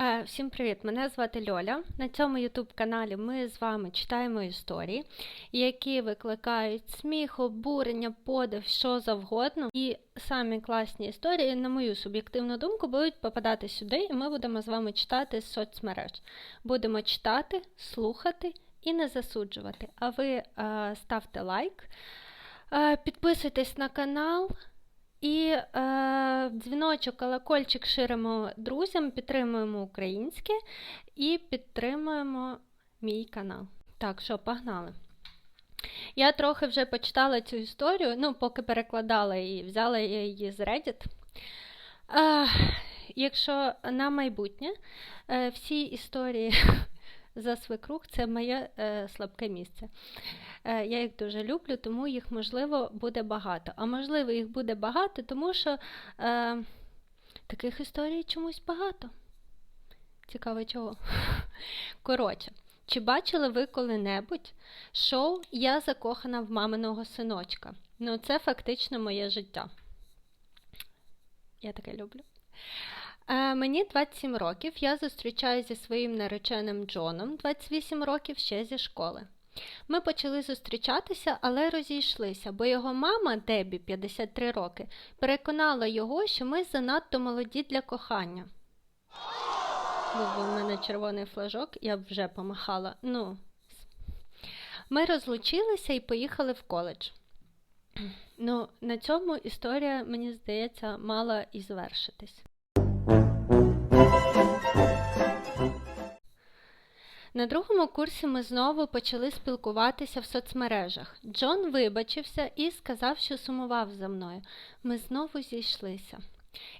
Е, Всім привіт! Мене звати Льоля. На цьому YouTube каналі ми з вами читаємо історії, які викликають сміх, обурення, подив, що завгодно. І самі класні історії, на мою суб'єктивну думку, будуть попадати сюди, і ми будемо з вами читати з соцмереж. Будемо читати, слухати і не засуджувати. А ви е, ставте лайк, е, підписуйтесь на канал. І е, дзвіночок, колокольчик ширимо друзям, підтримуємо українське і підтримуємо мій канал. Так, що, погнали. Я трохи вже почитала цю історію, ну, поки перекладала її, взяла її з Reddit. Е, якщо на майбутнє е, всі історії за свекрух це моє е, слабке місце. Е, я їх дуже люблю, тому їх, можливо, буде багато. А можливо, їх буде багато, тому що е, таких історій чомусь багато. Цікаво чого. Коротше, чи бачили ви коли-небудь шоу Я закохана в маминого синочка? Ну, це фактично моє життя. Я таке люблю. Мені 27 років. Я зустрічаюся зі своїм нареченим Джоном 28 років ще зі школи. Ми почали зустрічатися, але розійшлися, бо його мама, Дебі, 53 роки, переконала його, що ми занадто молоді для кохання. Був у мене червоний флажок, я б вже помахала. Ну, ми розлучилися і поїхали в коледж. Ну, на цьому історія, мені здається, мала і завершитись. На другому курсі ми знову почали спілкуватися в соцмережах. Джон вибачився і сказав, що сумував за мною. Ми знову зійшлися.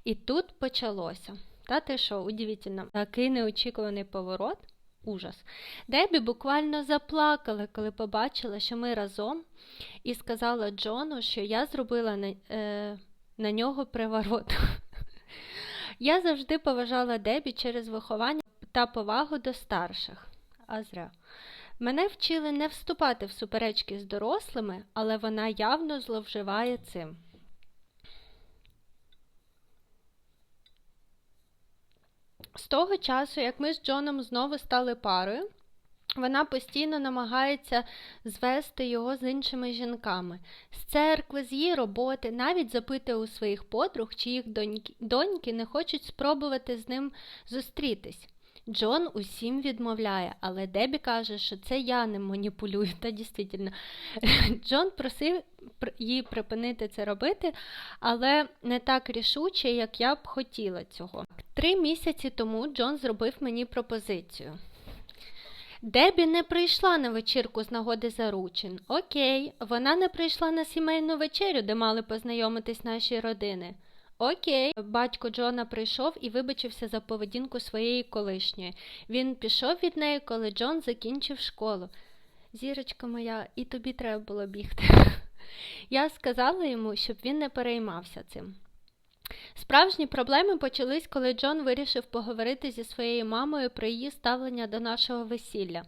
І тут почалося. Та ти що, удивительно, такий неочікуваний поворот. Ужас. Дебі буквально заплакала, коли побачила, що ми разом, і сказала Джону, що я зробила на, е, на нього приворот. Я завжди поважала Дебі через виховання та повагу до старших. А зря. Мене вчили не вступати в суперечки з дорослими, але вона явно зловживає цим. З того часу, як ми з Джоном знову стали парою, вона постійно намагається звести його з іншими жінками, з церкви, з її роботи, навіть запитує у своїх подруг, чи їх доньки не хочуть спробувати з ним зустрітись. Джон усім відмовляє, але Дебі каже, що це я не маніпулюю. Та дійсно. Джон просив її припинити це робити, але не так рішуче, як я б хотіла цього. Три місяці тому Джон зробив мені пропозицію. Дебі не прийшла на вечірку з нагоди заручин. Окей, вона не прийшла на сімейну вечерю, де мали познайомитись наші родини. Окей, батько Джона прийшов і вибачився за поведінку своєї колишньої. Він пішов від неї, коли Джон закінчив школу. Зірочка моя, і тобі треба було бігти. Я сказала йому, щоб він не переймався цим. Справжні проблеми почались, коли Джон вирішив поговорити зі своєю мамою про її ставлення до нашого весілля.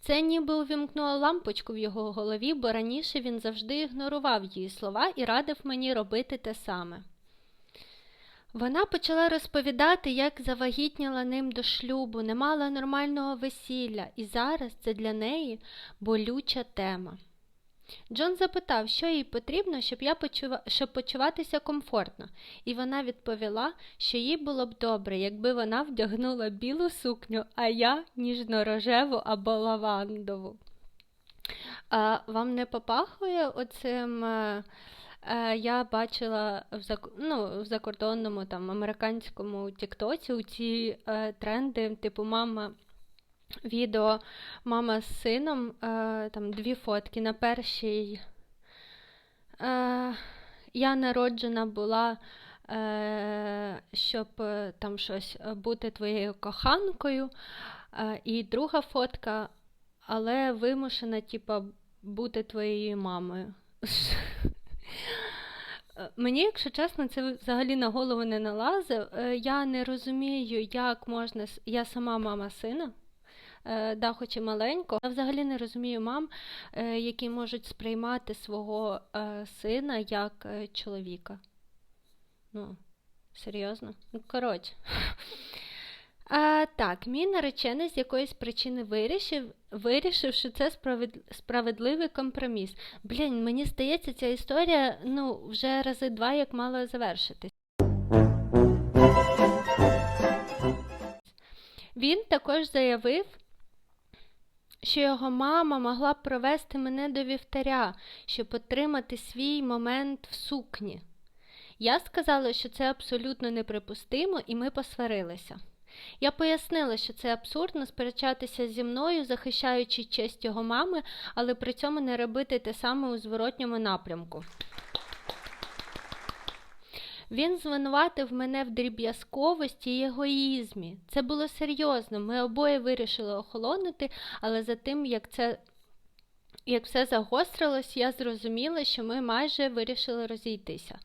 Це ніби увімкнуло лампочку в його голові, бо раніше він завжди ігнорував її слова і радив мені робити те саме. Вона почала розповідати, як завагітніла ним до шлюбу, не мала нормального весілля, і зараз це для неї болюча тема. Джон запитав, що їй потрібно, щоб я почува... щоб почуватися комфортно, і вона відповіла, що їй було б добре, якби вона вдягнула білу сукню, а я ніжно-рожеву або лавандову. А Вам не попахує оцим. Е, я бачила в зак... ну, в закордонному там американському тіктоці ці е, тренди, типу мама. Відео мама з сином, е, там дві фотки. На першій е, я народжена була, е, щоб е, там щось бути твоєю коханкою. І друга фотка, але вимушена, типу, бути твоєю мамою. Е, мені, якщо чесно, це взагалі на голову не налазив. Е, я не розумію, як можна. Я сама мама сина, е, да, хоч і маленько. Я взагалі не розумію мам, які можуть сприймати свого сина як чоловіка. Ну, серйозно? Ну, коротше. А, так, мій наречений з якоїсь причини вирішив, вирішив, що це справед... справедливий компроміс. Блін, мені здається, ця історія ну, вже рази два як мала завершитись. Він також заявив, що його мама могла б провести мене до вівтаря, щоб отримати свій момент в сукні. Я сказала, що це абсолютно неприпустимо, і ми посварилися. Я пояснила, що це абсурдно сперечатися зі мною, захищаючи честь його мами, але при цьому не робити те саме у зворотньому напрямку. Він звинуватив мене в дріб'язковості і егоїзмі. Це було серйозно. Ми обоє вирішили охолонути, але за тим, як це як все загострилось, я зрозуміла, що ми майже вирішили розійтися.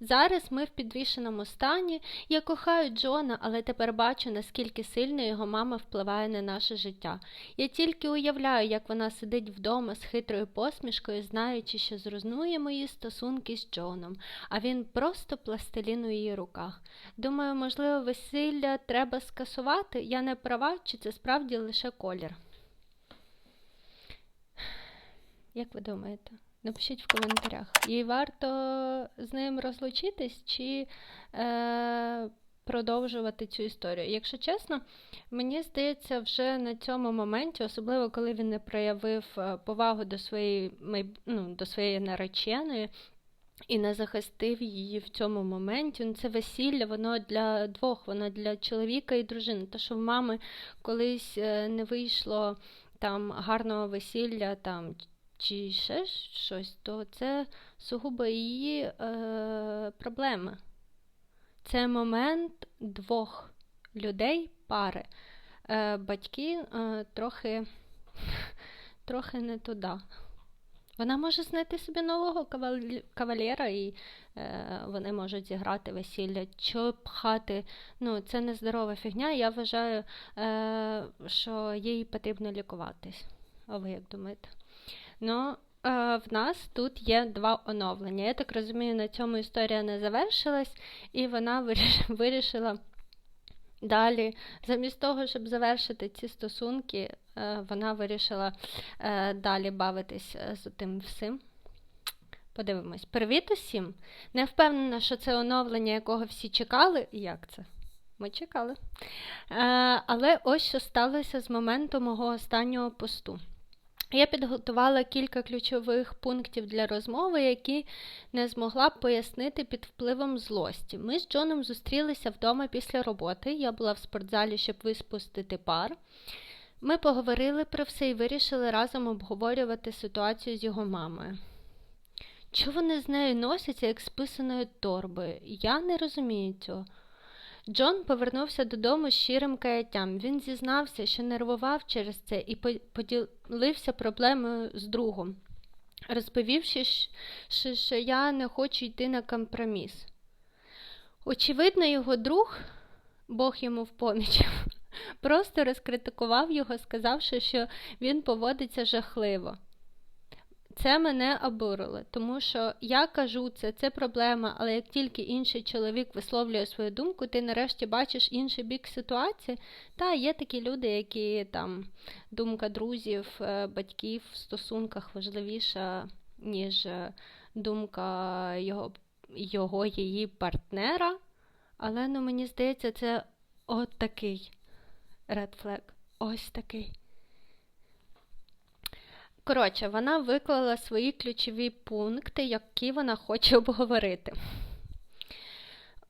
Зараз ми в підвішеному стані. Я кохаю Джона, але тепер бачу, наскільки сильно його мама впливає на наше життя. Я тільки уявляю, як вона сидить вдома з хитрою посмішкою, знаючи, що зруйнує мої стосунки з Джоном, а він просто пластилін у її руках. Думаю, можливо, весілля треба скасувати. Я не права, чи це справді лише колір. Як ви думаєте? Напишіть в коментарях. Їй варто з ним розлучитись чи е, продовжувати цю історію. Якщо чесно, мені здається, вже на цьому моменті, особливо коли він не проявив е, повагу до своєї ну, до своєї нареченої і не захистив її в цьому моменті. Ну, Це весілля, воно для двох, воно для чоловіка і дружини. То, що в мами колись е, не вийшло там гарного весілля там чи ще щось, то це сугубо її е, проблеми. Це момент двох людей, пари. Е, Батьки е, трохи трохи не туди. Вона може знайти собі нового кавалера, і е, вони можуть зіграти весілля, що пхати. Ну, це нездорова фігня. Я вважаю, е, що їй потрібно лікуватись. А ви як думаєте? Ну, е, в нас тут є два оновлення. Я так розумію, на цьому історія не завершилась, і вона вирішила далі, замість того, щоб завершити ці стосунки, е, вона вирішила е, далі бавитись з тим всім. Подивимось. Привіт усім! Не впевнена, що це оновлення, якого всі чекали. Як це? Ми чекали. Але ось що сталося з моменту мого останнього посту. Я підготувала кілька ключових пунктів для розмови, які не змогла б пояснити під впливом злості. Ми з Джоном зустрілися вдома після роботи. Я була в спортзалі, щоб виспустити пар. Ми поговорили про все і вирішили разом обговорювати ситуацію з його мамою. Чого вони з нею носяться, як з писаною торбою? Я не розумію цього. Джон повернувся додому з щирим каяттям. Він зізнався, що нервував через це і поділився проблемою з другом, розповівши, що я не хочу йти на компроміс. Очевидно, його друг, Бог йому в поміч, просто розкритикував його, сказавши, що він поводиться жахливо. Це мене обурило, тому що я кажу це, це проблема, але як тільки інший чоловік висловлює свою думку, ти нарешті бачиш інший бік ситуації. Та є такі люди, які там думка друзів, е, батьків в стосунках важливіша, ніж е, думка його, його її партнера. Але ну, мені здається, це от такий flag. Ось такий. Коротше, вона виклала свої ключові пункти, які вона хоче обговорити.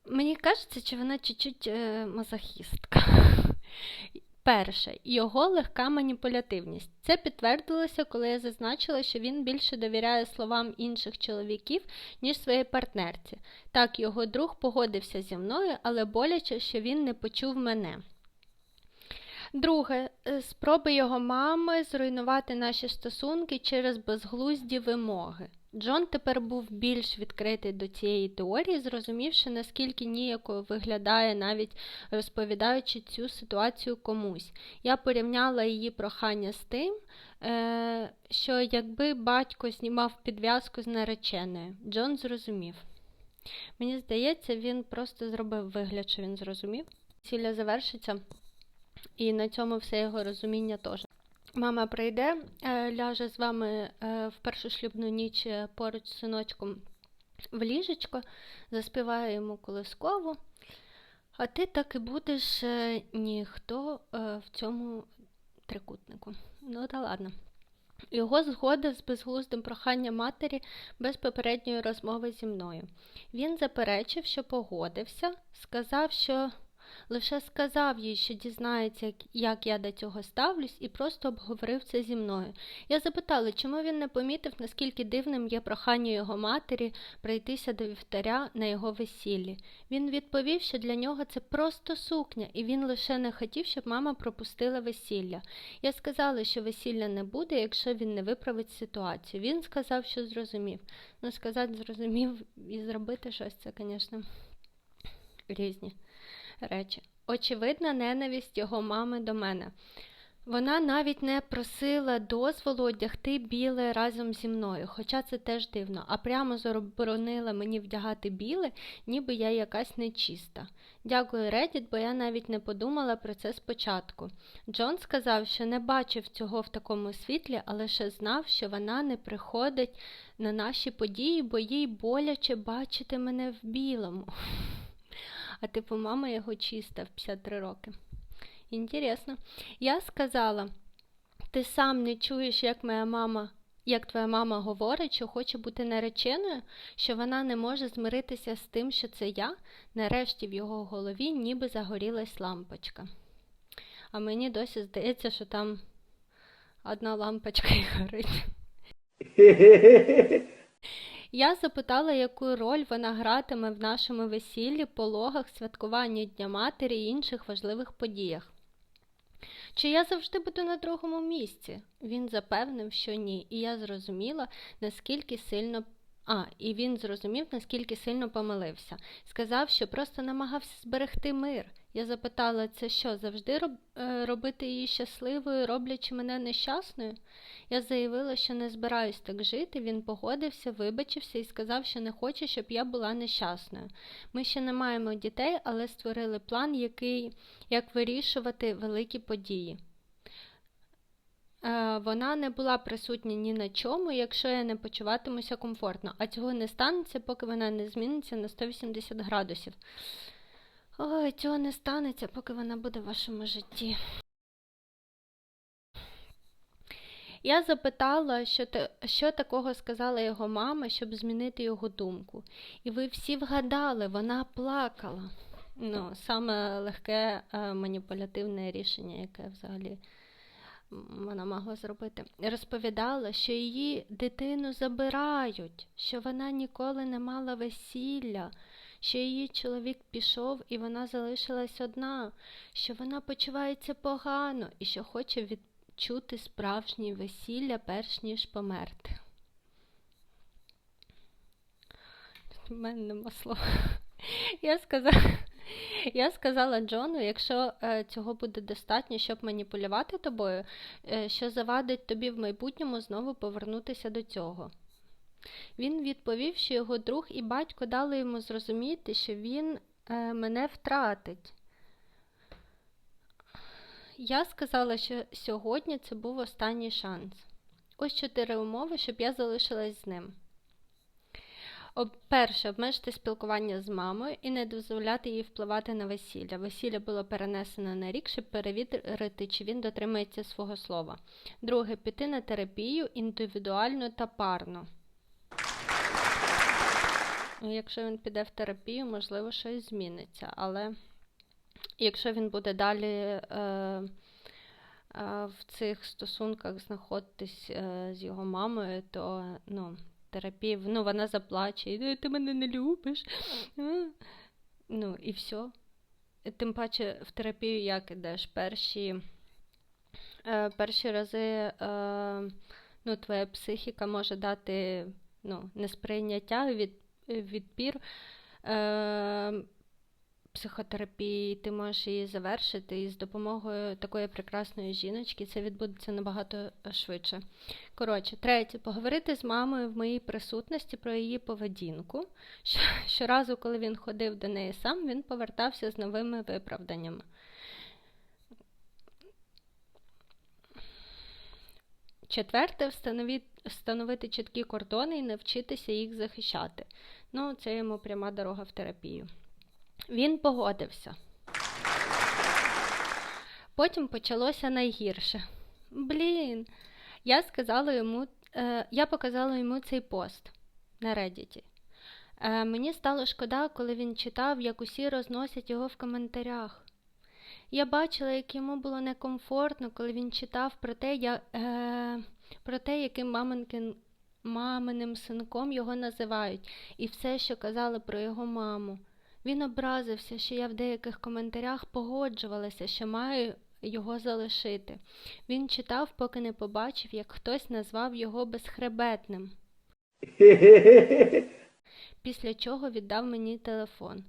Мені кажеться, чи вона чуть-чуть е, мазохістка. Перше, його легка маніпулятивність. Це підтвердилося, коли я зазначила, що він більше довіряє словам інших чоловіків, ніж своїй партнерці. Так, його друг погодився зі мною, але боляче, що він не почув мене. Друге, е, спроби його мами зруйнувати наші стосунки через безглузді вимоги. Джон тепер був більш відкритий до цієї теорії, зрозумівши, наскільки ніяко виглядає, навіть розповідаючи цю ситуацію комусь. Я порівняла її прохання з тим, е, що якби батько знімав підв'язку з нареченою, Джон зрозумів. Мені здається, він просто зробив вигляд, що він зрозумів. Ціля завершиться І на цьому все його розуміння теж. Мама прийде, е, ляже з вами е, в першу шлюбну ніч е, поруч з синочком в ліжечко, заспіває йому колискову, а ти так і будеш ніхто в цьому трикутнику. Ну та ладно. Його згода з безглуздим проханням матері без попередньої розмови зі мною. Він заперечив, що погодився, сказав, що лише сказав їй, що дізнається, як- я до цього ставлюсь, і просто обговорив це зі мною. Я запитала, чому він не помітив, наскільки дивним є прохання його матері прийтися до вівтаря на його весіллі. Він відповів, що для нього це просто сукня, і він лише не хотів, щоб мама пропустила весілля. Я сказала, що весілля не буде, якщо він не виправить ситуацію. Він сказав, що зрозумів. Ну, сказати зрозумів і зробити щось, це, звісно, різні речі. Очевидна ненависть його мами до мене. Вона навіть не просила дозволу одягти біле разом зі мною, хоча це теж дивно, а прямо заборонила мені вдягати біле, ніби я якась нечиста. Дякую, Редіт, бо я навіть не подумала про це спочатку. Джон сказав, що не бачив цього в такому світлі, а лише знав, що вона не приходить на наші події, бо їй боляче бачити мене в білому. А типу, мама його чиста в 53 роки. Інтересно. Я сказала, ти сам не чуєш, як моя мама, як твоя мама говорить, що хоче бути нареченою, що вона не може змиритися з тим, що це я. Нарешті в його голові ніби загорілась лампочка. А мені досі здається, що там одна лампочка і горить. Я запитала, яку роль вона гратиме в нашому весіллі, пологах, святкуванні Дня Матері і інших важливих подіях. Чи я завжди буду на другому місці? Він запевнив, що ні, і я зрозуміла, наскільки сильно. А, і він зрозумів, наскільки сильно помилився. Сказав, що просто намагався зберегти мир. Я запитала, це що, завжди роб... е, робити її щасливою, роблячи мене нещасною? Я заявила, що не збираюсь так жити. Він погодився, вибачився і сказав, що не хоче, щоб я була нещасною. Ми ще не маємо дітей, але створили план, який, як вирішувати великі події. Е, Вона не була присутня ні на чому, якщо я не почуватимуся комфортно, а цього не станеться, поки вона не зміниться на 180 градусів. Ой, цього не станеться, поки вона буде в вашому житті. Я запитала, що, що такого сказала його мама, щоб змінити його думку. І ви всі вгадали, вона плакала. Ну, саме легке е, маніпулятивне рішення, яке взагалі вона могла зробити. Розповідала, що її дитину забирають, що вона ніколи не мала весілля, що її чоловік пішов і вона залишилась одна, що вона почувається погано і що хоче відчути справжнє весілля, перш ніж померти. У мене нема слова. Я сказала, я сказала Джону, якщо е, цього буде достатньо, щоб маніпулювати тобою, е, що завадить тобі в майбутньому знову повернутися до цього. Він відповів, що його друг і батько дали йому зрозуміти, що він е, мене втратить. Я сказала, що сьогодні це був останній шанс. Ось чотири умови, щоб я залишилась з ним. Перше, обмежити спілкування з мамою і не дозволяти їй впливати на весілля. Весілля було перенесено на рік, щоб перевірити, чи він дотримується свого слова. Друге, піти на терапію індивідуально та парно. Ну, Якщо він піде в терапію, можливо, щось зміниться, але якщо він буде далі е, е, в цих стосунках знаходитись е, з його мамою, то ну, терапія, ну, вона заплаче, ти мене не любиш. Ну, і все. Тим паче в терапію як ідеш? Перші, е, перші рази е, ну, твоя психіка може дати ну, несприйняття, від, відпір е, психотерапії, ти можеш її завершити, і з допомогою такої прекрасної жіночки це відбудеться набагато швидше. Коротше, третє, поговорити з мамою в моїй присутності про її поведінку. Щоразу, коли він ходив до неї сам, він повертався з новими виправданнями. Четверте, встановити чіткі кордони і навчитися їх захищати. Ну, це йому пряма дорога в терапію. Він погодився. Потім почалося найгірше. Блін, я сказала йому, е, я показала йому цей пост на Reddit. Е, мені стало шкода, коли він читав, як усі розносять його в коментарях. Я бачила, як йому було некомфортно, коли він читав про те, я, е, про те яким маминкин, маминим синком його називають, і все, що казали про його маму. Він образився, що я в деяких коментарях погоджувалася, що маю його залишити. Він читав, поки не побачив, як хтось назвав його безхребетним, після чого віддав мені телефон.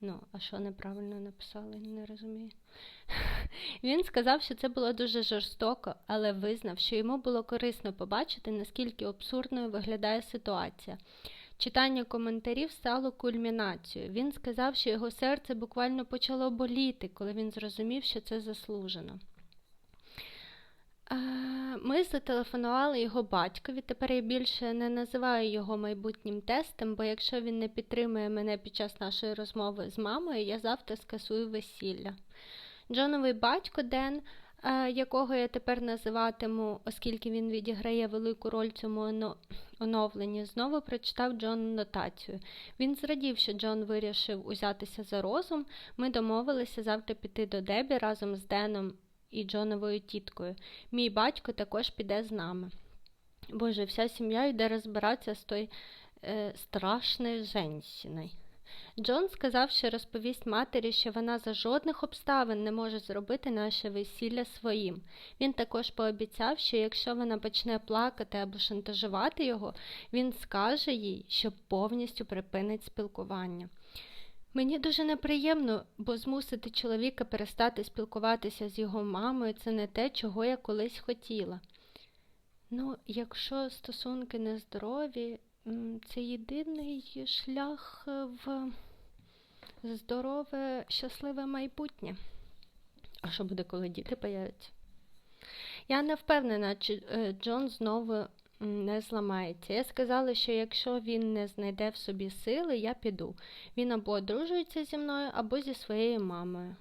Ну, а що неправильно написали, не розумію. Він сказав, що це було дуже жорстоко, але визнав, що йому було корисно побачити, наскільки абсурдною виглядає ситуація. Читання коментарів стало кульмінацією. Він сказав, що його серце буквально почало боліти, коли він зрозумів, що це заслужено. Ми зателефонували його батькові. Тепер я більше не називаю його майбутнім тестом, бо якщо він не підтримує мене під час нашої розмови з мамою, я завтра скасую весілля. Джоновий батько Ден, якого я тепер називатиму, оскільки він відіграє велику роль цьому оновленні, знову прочитав Джон нотацію. Він зрадів, що Джон вирішив узятися за розум. Ми домовилися завтра піти до Дебі разом з Деном і Джоновою тіткою. Мій батько також піде з нами. Боже, вся сім'я йде розбиратися з той е, страшною женщиною. Джон сказав, що розповість матері, що вона за жодних обставин не може зробити наше весілля своїм. Він також пообіцяв, що якщо вона почне плакати або шантажувати його, він скаже їй, що повністю припинить спілкування. Мені дуже неприємно, бо змусити чоловіка перестати спілкуватися з його мамою це не те, чого я колись хотіла. Ну, якщо стосунки нездорові, це єдиний шлях в здорове, щасливе майбутнє. А що буде, коли діти появляться? Я не впевнена, чи е, Джон знову не зламається. Я сказала, що якщо він не знайде в собі сили, я піду. Він або одружується зі мною, або зі своєю мамою.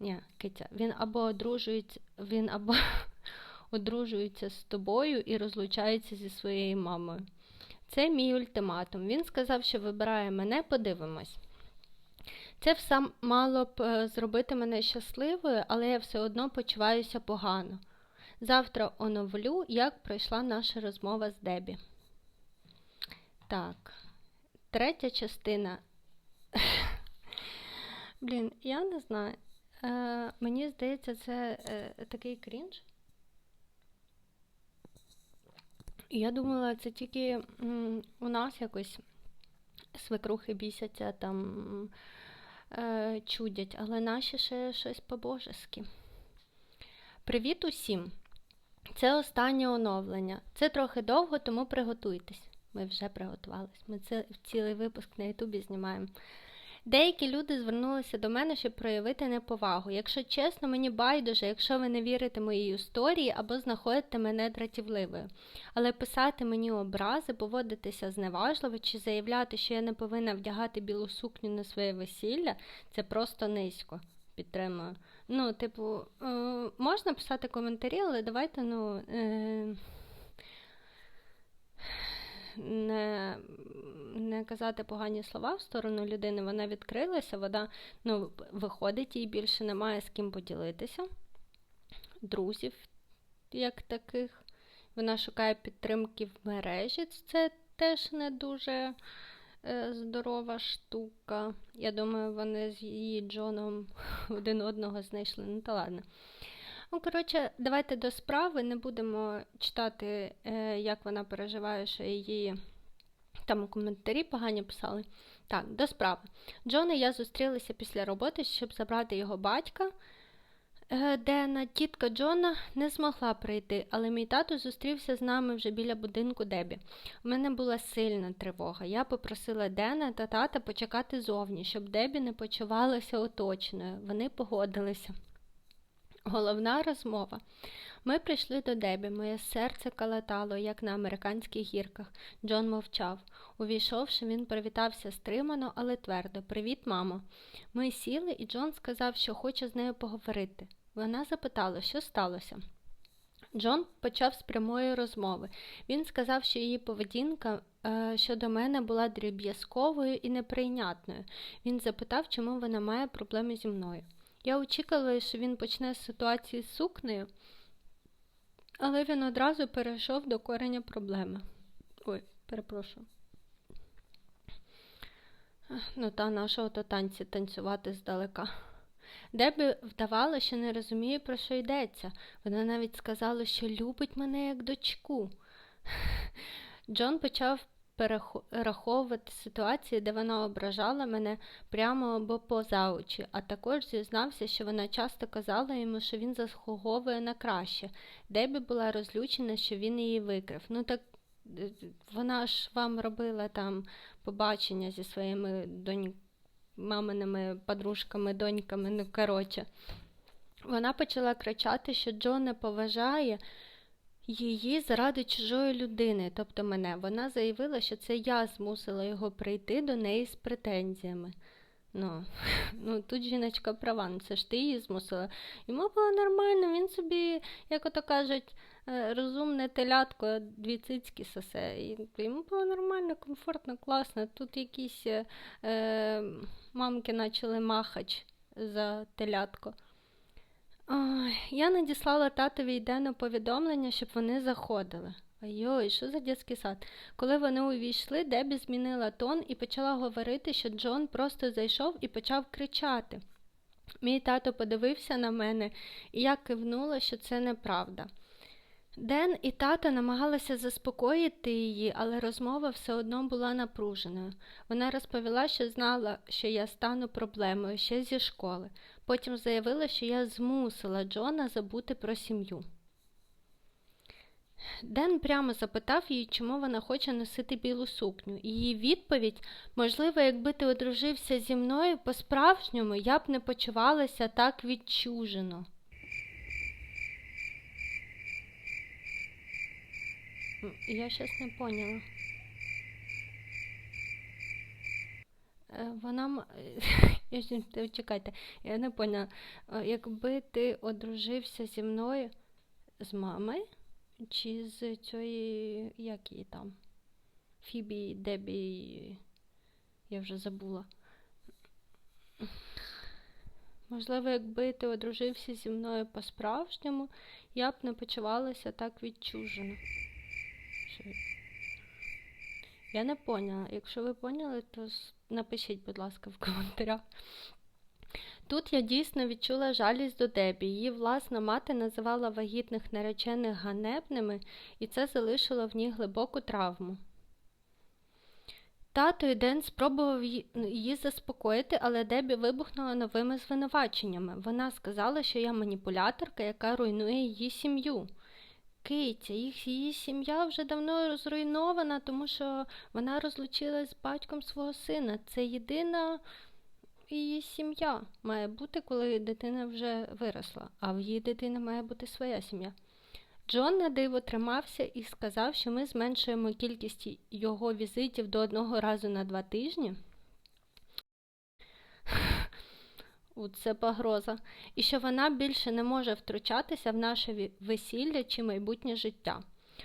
Ні, Китя, він або одружується, він або одружується з тобою і розлучається зі своєю мамою. Це мій ультиматум. Він сказав, що вибирає мене, подивимось. Це все мало б е, зробити мене щасливою, але я все одно почуваюся погано. Завтра оновлю, як пройшла наша розмова з Дебі. Так, третя частина. Блін, я не знаю. Е, Мені здається, це е, такий крінж. Я думала, це тільки у нас якось свекрухи бісяться там е, чудять, але наші ще щось по-божески. Привіт усім! Це останнє оновлення. Це трохи довго, тому приготуйтесь. Ми вже приготувались. Ми це цілий випуск на Ютубі знімаємо. Деякі люди звернулися до мене, щоб проявити неповагу. Якщо чесно, мені байдуже, якщо ви не вірите моїй історії або знаходите мене дратівливою. Але писати мені образи, поводитися зневажливо чи заявляти, що я не повинна вдягати білу сукню на своє весілля, це просто низько. Підтримую. Ну, типу, е, можна писати коментарі, але давайте, ну. Е, не не казати погані слова в сторону людини, вона відкрилася, вона ну, виходить, їй більше немає з ким поділитися. Друзів, як таких. Вона шукає підтримки в мережі. Це теж не дуже е, здорова штука. Я думаю, вони з її Джоном один одного знайшли. Ну, та ладно. Ну, коротше, давайте до справи. Не будемо читати, е, як вона переживає, що її там у коментарі погані писали. Так, до справи. Джон і я зустрілися після роботи, щоб забрати його батька. Е, Дена, тітка Джона не змогла прийти, але мій тато зустрівся з нами вже біля будинку Дебі. У мене була сильна тривога. Я попросила Дена та тата почекати зовні, щоб Дебі не почувалася оточеною. Вони погодилися. Головна розмова. Ми прийшли до Дебі, моє серце калатало, як на американських гірках. Джон мовчав. Увійшовши, він привітався стримано, але твердо. Привіт, мамо. Ми сіли, і Джон сказав, що хоче з нею поговорити. Вона запитала, що сталося. Джон почав з прямої розмови. Він сказав, що її поведінка е, щодо мене була дріб'язковою і неприйнятною. Він запитав, чому вона має проблеми зі мною. Я очікувала, що він почне з ситуації з сукнею, але він одразу перейшов до кореня проблеми. Ой, перепрошую. Ну, та нашого то танці танцювати здалека. Дебі вдавала, що не розуміє, про що йдеться. Вона навіть сказала, що любить мене як дочку. Джон почав перераховувати ситуації, де вона ображала мене прямо або поза очі, а також зізнався, що вона часто казала йому, що він заслуговує на краще. Дебі була розлючена, що він її викрив. Ну так е, вона ж вам робила там побачення зі своїми доньками маминими подружками, доньками, ну коротше. Вона почала кричати, що Джо не поважає її заради чужої людини, тобто мене. Вона заявила, що це я змусила його прийти до неї з претензіями. Ну, ну Тут жіночка права, ну це ж ти її змусила. Йому було нормально, він собі, як ото кажуть, е, розумне телятко, дві цицьки сосе. Йому було нормально, комфортно, класно. Тут якісь е, е мамки почали махач за телятко. Ой, я надіслала татові Дену повідомлення, щоб вони заходили. Ой, що за дитячий сад? Коли вони увійшли, Дебі змінила тон і почала говорити, що Джон просто зайшов і почав кричати. Мій тато подивився на мене, і я кивнула, що це неправда. Ден і тата намагалися заспокоїти її, але розмова все одно була напруженою. Вона розповіла, що знала, що я стану проблемою ще зі школи. Потім заявила, що я змусила Джона забути про сім'ю. Ден прямо запитав її, чому вона хоче носити білу сукню. Її відповідь можливо, якби ти одружився зі мною по-справжньому, я б не почувалася так відчужено. Я щось не поняла. Е, вона чекайте, я не поняла. Якби ти одружився зі мною з мамою чи з цієї, як її там? Фібі, Дебі, я вже забула. Можливо, якби ти одружився зі мною по-справжньому, я б не почувалася так відчужено. Я не поняла. Якщо ви поняли, то напишіть, будь ласка, в коментарях. Тут я дійсно відчула жалість до Дебі. Її власна мати називала вагітних наречених ганебними, і це залишило в ній глибоку травму. Тато і Ден спробував її заспокоїти, але Дебі вибухнула новими звинуваченнями. Вона сказала, що я маніпуляторка, яка руйнує її сім'ю. Киця, їх її сім'я вже давно розруйнована, тому що вона розлучилась з батьком свого сина. Це єдина її сім'я має бути, коли дитина вже виросла, а в її дитини має бути своя сім'я. Джон на диво тримався і сказав, що ми зменшуємо кількість його візитів до одного разу на два тижні. Це погроза, і що вона більше не може втручатися в наше весілля чи майбутнє життя.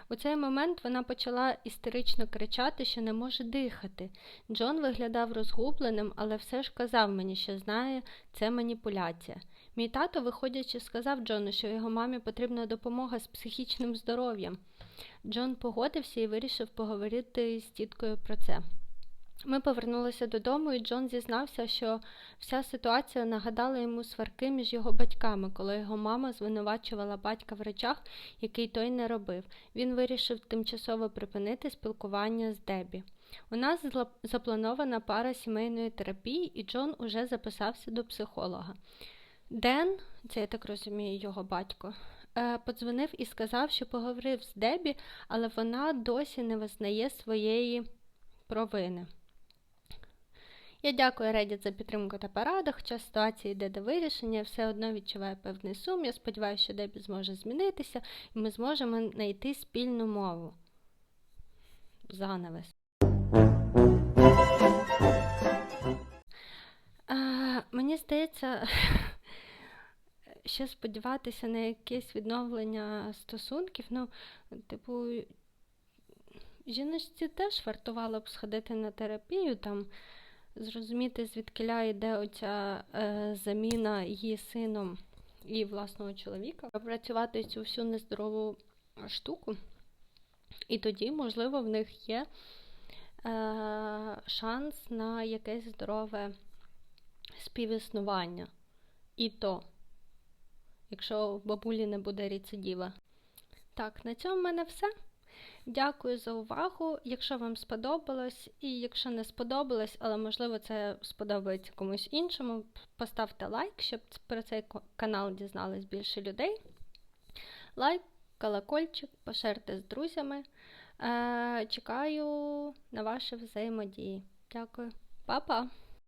У цей момент вона почала істерично кричати, що не може дихати. Джон виглядав розгубленим, але все ж казав мені, що знає, це маніпуляція. Мій тато, виходячи, сказав Джону, що його мамі потрібна допомога з психічним здоров'ям. Джон погодився і вирішив поговорити з тіткою про це. Ми повернулися додому, і Джон зізнався, що вся ситуація нагадала йому сварки між його батьками, коли його мама звинувачувала батька в речах, який той не робив. Він вирішив тимчасово припинити спілкування з Дебі. У нас запланована пара сімейної терапії, і Джон уже записався до психолога. Ден, це я так розумію, його батько, е, подзвонив і сказав, що поговорив з Дебі, але вона досі не визнає своєї провини. Я дякую Reddit за підтримку та пораду, хоча ситуація йде до вирішення, все одно відчуваю певний сум. Я сподіваюся, що Дебі зможе змінитися, і ми зможемо знайти спільну мову. Занавес. А, мені здається, ще сподіватися на якесь відновлення стосунків. Ну, типу, жіночці теж вартувало б сходити на терапію, там, зрозуміти, звідкиля йде оця е, заміна її сином і власного чоловіка, пропрацювати цю всю нездорову штуку. І тоді, можливо, в них є е, шанс на якесь здорове співіснування. І то, якщо в бабулі не буде рецидіва. Так, на цьому в мене все. Дякую за увагу. Якщо вам сподобалось, і якщо не сподобалось, але можливо це сподобається комусь іншому, поставте лайк, щоб про цей канал дізнались більше людей. Лайк, колокольчик, поширте з друзями. Е, чекаю на ваші взаємодії. Дякую. Па-па!